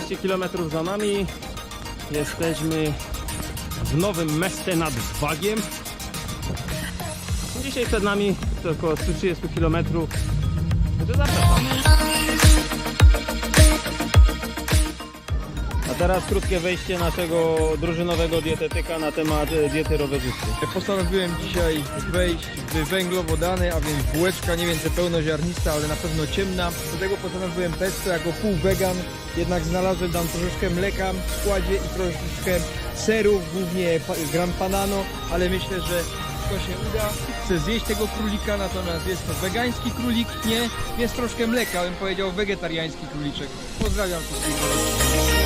200 km za nami. Jesteśmy w nowym Meste nad Wagiem. Dzisiaj przed nami to około 130 km. Zapraszam. A teraz krótkie wejście naszego drużynowego dietetyka na temat e, diety rowerzysty. Postanowiłem dzisiaj wejść w węglowodany, a więc bułeczka nie więcej pełnoziarnista, ale na pewno ciemna. Do tego postanowiłem pesto jako pół wegan, jednak znalazłem tam troszeczkę mleka w składzie i troszeczkę serów, głównie gram panano, ale myślę, że to się uda. Chcę zjeść tego królika, natomiast jest to wegański królik, nie, jest troszkę mleka, bym powiedział wegetariański króliczek. Pozdrawiam wszystkich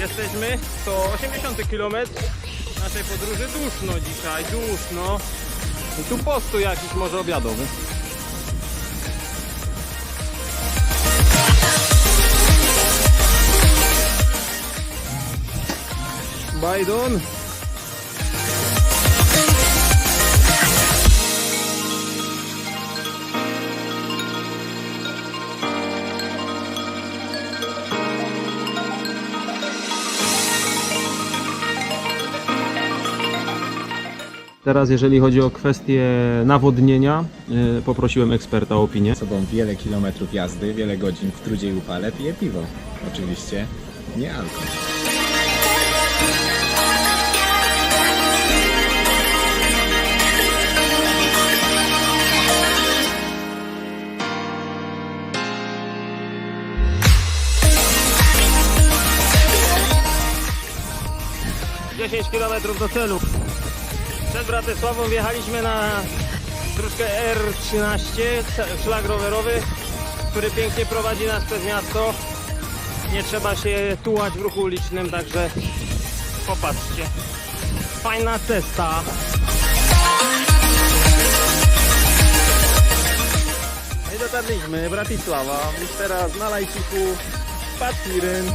Jesteśmy 180 km naszej podróży. Duszno dzisiaj, duszno. I tu postu jakiś może obiadowy. Bajdon. Teraz jeżeli chodzi o kwestię nawodnienia, yy, poprosiłem eksperta o opinię. sobą wiele kilometrów jazdy, wiele godzin w trudzie i upale, piję piwo. Oczywiście nie alkohol. 10 km do celu. Przed Bratysławą wjechaliśmy na dróżkę R13, szlak rowerowy, który pięknie prowadzi nas przez miasto. Nie trzeba się tułać w ruchu ulicznym, także popatrzcie. Fajna cesta. I dotarliśmy, Bratysława. Już teraz na lajciku Patyryn.